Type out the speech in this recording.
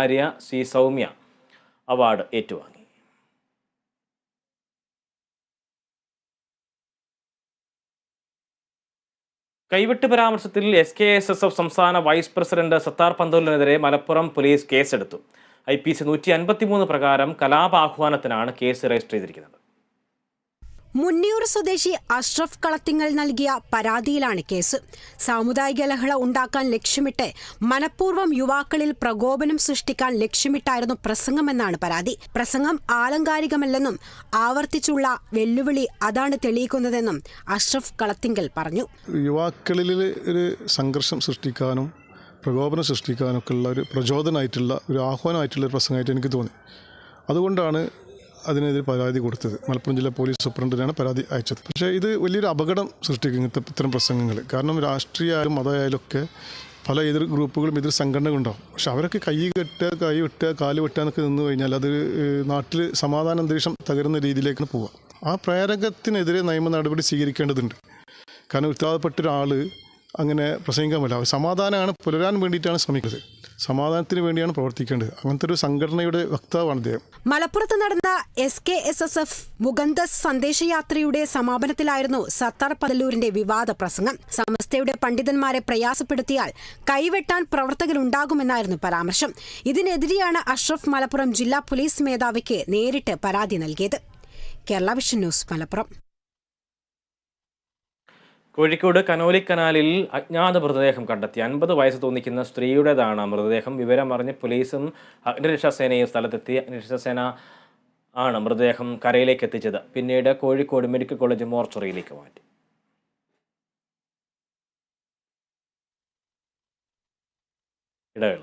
Arya C Soumya award ഏറ്റുവാങ്ങി. കൈവിട്ട് പരാമർശത്തിൽ S K S S F സംസ്ഥാന വൈസ് പ്രസിഡന്റ് സത്താർ പന്തോലിനെതിരെ മലപ്പുറം പോലീസ് കേസെടുത്തു. ഐ പി സി നൂറ്റി അൻപത്തിമൂന്ന് പ്രകാരം കലാപാഹ്വാനത്തിനാണ് കേസ് രജിസ്റ്റർ ചെയ്തിരിക്കുന്നത്. മുന്നിയൂർ സ്വദേശി അഷ്റഫ് കളത്തിങ്ങൽ നൽകിയ പരാതിയിലാണ് കേസ്. സാമുദായിക ലഹള ഉണ്ടാക്കാൻ ലക്ഷ്യമിട്ട് മനഃപൂർവം യുവാക്കളിൽ പ്രകോപനം സൃഷ്ടിക്കാൻ ലക്ഷ്യമിട്ടായിരുന്നു പ്രസംഗമെന്നാണ് പരാതി. പ്രസംഗം ആലങ്കാരികമല്ലെന്നും ആവർത്തിച്ചുള്ള വെല്ലുവിളി അതാണ് തെളിയിക്കുന്നതെന്നും അഷ്റഫ് കളത്തിങ്കൽ പറഞ്ഞു. യുവാക്കളിൽ ഒരു സംഘർഷം സൃഷ്ടിക്കാനും പ്രകോപനം സൃഷ്ടിക്കാനൊക്കെയുള്ള ഒരു പ്രചോദനമായിട്ടുള്ള ഒരു ആഹ്വാനമായിട്ടുള്ള ഒരു പ്രസംഗമായിട്ട് എനിക്ക് തോന്നി. അതുകൊണ്ടാണ് അതിനെതിരെ പരാതി കൊടുത്തത്. മലപ്പുറം ജില്ലാ പോലീസ് സൂപ്രണ്ടിനാണ് പരാതി അയച്ചത്. പക്ഷേ ഇത് വലിയൊരു അപകടം സൃഷ്ടിക്കും ഇങ്ങനത്തെ ഇത്തരം പ്രസംഗങ്ങൾ കാരണം രാഷ്ട്രീയമായാലും മതമായാലും ഒക്കെ പല എതിർ ഗ്രൂപ്പുകളും എതിർ സംഘടനകളുണ്ടാവും പക്ഷെ അവരൊക്കെ കൈ കെട്ടുക കൈ വെട്ടുക കാൽ വെട്ടുക എന്നൊക്കെ നിന്ന് കഴിഞ്ഞാൽ അത് നാട്ടിൽ സമാധാന അന്തരീക്ഷം തകരുന്ന രീതിയിലേക്കാണ് പോവുക. ആ പ്രേരകത്തിനെതിരെ നിയമ നടപടി സ്വീകരിക്കേണ്ടതുണ്ട്. കാരണം ഉത്തരവാദപ്പെട്ട ഒരാൾ അങ്ങനെ പ്രസംഗിക്കാൻ പറ്റില്ല സമാധാനമാണ് പുലരാൻ വേണ്ടിയിട്ടാണ് ശ്രമിക്കുന്നത്. സമാധാനത്തിന് വേണ്ടിയാണ് പ്രവർത്തിക്കേണ്ടത്. അങ്ങനത്തെ ഒരു സംഘടനയുടെ വക്താവാണ് അദ്ദേഹം മലപ്പുറത്ത് നടന്ന S K S S F മുകന്ദസ് സന്ദേശയാത്രയുടെ സമാപനത്തിലായിരുന്നു സത്താർ പതലൂരിന്റെ വിവാദ പ്രസംഗം. സമസ്തയുടെ പണ്ഡിതന്മാരെ പ്രയാസപ്പെടുത്തിയാൽ കൈവെട്ടാൻ പ്രവർത്തകർ ഉണ്ടാകുമെന്നായിരുന്നു പരാമർശം. ഇതിനെതിരെയാണ് അഷ്റഫ് മലപ്പുറം ജില്ലാ പോലീസ് മേധാവിക്ക് നേരിട്ട് പരാതി നൽകിയത്. Kerala vision news Malappuram. Kozhikode Conolly കനാലിൽ അജ്ഞാത മൃതദേഹം കണ്ടെത്തി. അൻപത് വയസ്സ് തോന്നിക്കുന്ന സ്ത്രീയുടേതാണ് മൃതദേഹം. വിവരമറിഞ്ഞ് പോലീസും അഗ്നിരക്ഷാസേനയും സ്ഥലത്തെത്തി. അഗ്നിരക്ഷാസേന ആണ് മൃതദേഹം കരയിലേക്ക് എത്തിച്ചത്. പിന്നീട് കോഴിക്കോട് മെഡിക്കൽ കോളേജ് മോർച്ചറിയിലേക്ക് മാറ്റി. ഇടവേള.